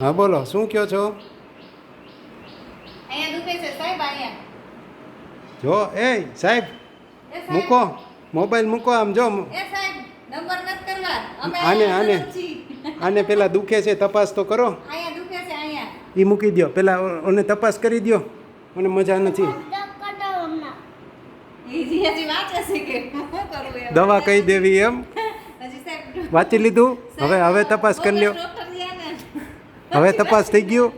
હા બોલો શું કહો છો? જો એ સાહેબ મૂકો મોબાઈલ મૂકો આમ જો. આને, આને. આને પેલા દુખે છે તપાસ તો કરો. એ મૂકી દો પેલા ઓને તપાસ કરી દો મને મજા નથી? દવા કહી દેવી એમ. વાંચી લીધું? હવે હવે તપાસ કરી લ્યો. હવે તપાસ થઈ ગયું.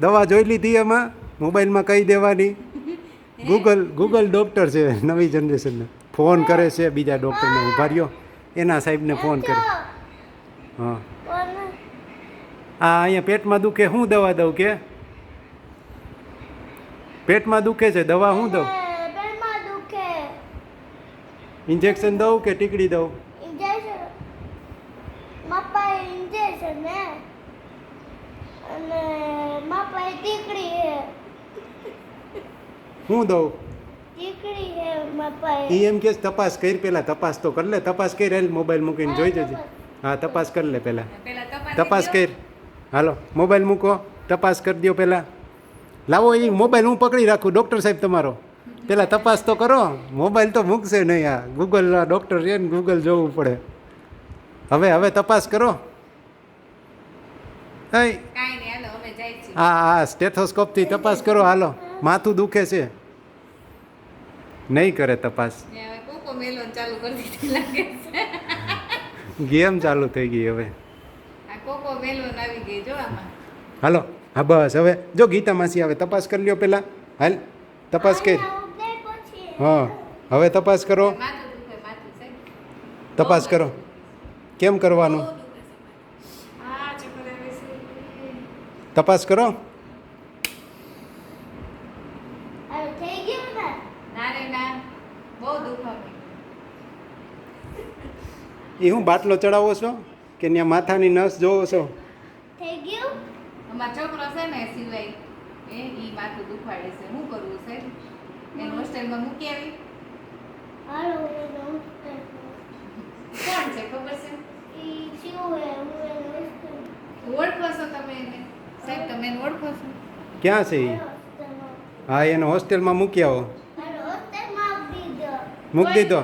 દવા જોઈ લીધી એમાં. મોબાઈલમાં કહી દેવાની? ગૂગલ ગૂગલ ડૉક્ટર છે નવી જનરેશનને ફોન કરે છે, બીજા ડૉક્ટરને ઊભા રહ્યો. એના સાહેબને ફોન કરે. હા. આ અહીંયા પેટમાં દુખે શું દવા દઉં કે? પેટમાં દુખે છે, દવા શું દઉં? ઇન્જેક્શન દઉં કે ટીકડી દઉં? અને માપા દીકરી હે. શું દઉં? દીકરી હે માપા એ એમ કે તપાસ કરી પહેલાં તપાસ તો કરી લે તપાસ કરી રેલ મોબાઈલ મૂકીને જોઈ જજે. હા તપાસ કરી લે પહેલાં પેલા તપાસ કર કરી. હાલો મોબાઈલ મૂકો તપાસ કરી દો પહેલાં લાવો એ મોબાઈલ હું પકડી રાખું ડૉક્ટર સાહેબ તમારો. પહેલાં તપાસ તો કરો મોબાઈલ તો મૂકશે નહીં આ. ગૂગલ ડૉક્ટર છે ને ગૂગલ જોવું પડે. હવે હવે તપાસ કરો. એ છીએ આ આ સ્ટેથોસ્કોપથી તપાસ કરો હાલો. માથું દુખે છે. નહીં કરે તપાસ. ને હવે કોકો મેલોન ચાલુ કરી દીધી લાગે છે. ગેમ ચાલુ થઈ ગઈ હવે. આ કોકો મેલોન આવી ગઈ જો આમાં. હાલો હા બસ. હવે જો ગીતા માસી આવે તપાસ કરી લ્યો પહેલાં હાલ તપાસ કરી હા હવે તપાસ કરો. માથું દુખે માથું સાહેબ તપાસ કરો. કેમ કરવાનું બહુ દુખે છે માથું. આ ચક્કર આવે છે તપાસ કરો. એ હું બાટલો ચડાવો છો કે ત્યાં માથાની નસ જોવો છો? થઈ ગયું? અમારો છોકરો છે ને સિવાય એ ઈ માથું દુખાડે છે. શું કરવું છે? એને હોસ્ટેલમાં મૂકી આવી. હાલો કોણ છે ખબર છે? ઈ શું હે હું ઓળખો છો તમે ઓળખો છો? ક્યાં છે એ હા એને હોસ્ટેલમાં મૂકી આવો. મૂકી દીધો.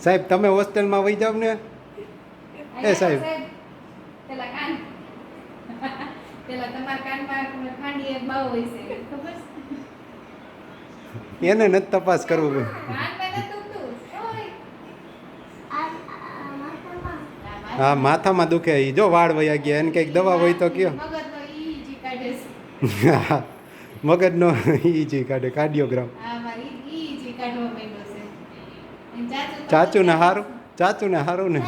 સાહેબ તમે હોસ્ટેલમાં વહી જાવ ને? એ સાહેબ. એને નથી તપાસ કરવું કાનમાં નથી દુખતું ઓય. આ આ માથામાં ના, હા માથામાં દુખે એ જો વાળ વયા ગયા એને કંઈક દવા હોય તો કયો. મગજનો ઈજી કાઢે કાર્ડિયોગ્રામ. ચાચુ ને એમ ચાચુ ને હારું? ને?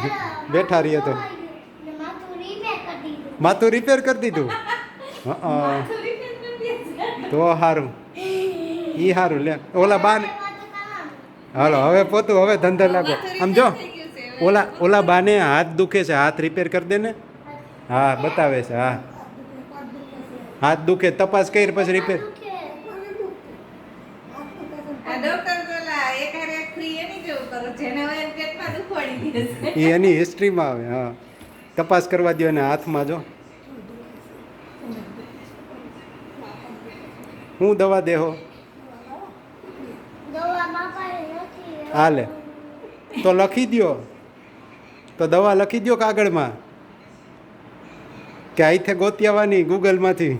બેઠા રહીએ તો. માથું રીમે કરી દીધું. માથું રિપેર કરી દીધું. તો હારું. ઈ સારું લે. ઓલા બાને હાલો હવે પોતું હવે ધંધે લાગો. આમ જો. ઓલા ઓલા બાને હાથ દુખે છે. હાથ રિપેર કરી દે ને. હા બતાવે છે. હા. હાથ દુખે. તપાસ કરી પછી રિપેર દે એ એની હિસ્ટ્રીમાં આવે હા. તપાસ કરવા દો એને હાથમાં જો. હું દવા દેહો દવા માપાએ નથી હાલે. તો લખી દ્યો. તો દવા લખી દ્યો કાગળમાં. કે અહીંથી ગોતી આવવાની ગૂગલમાંથી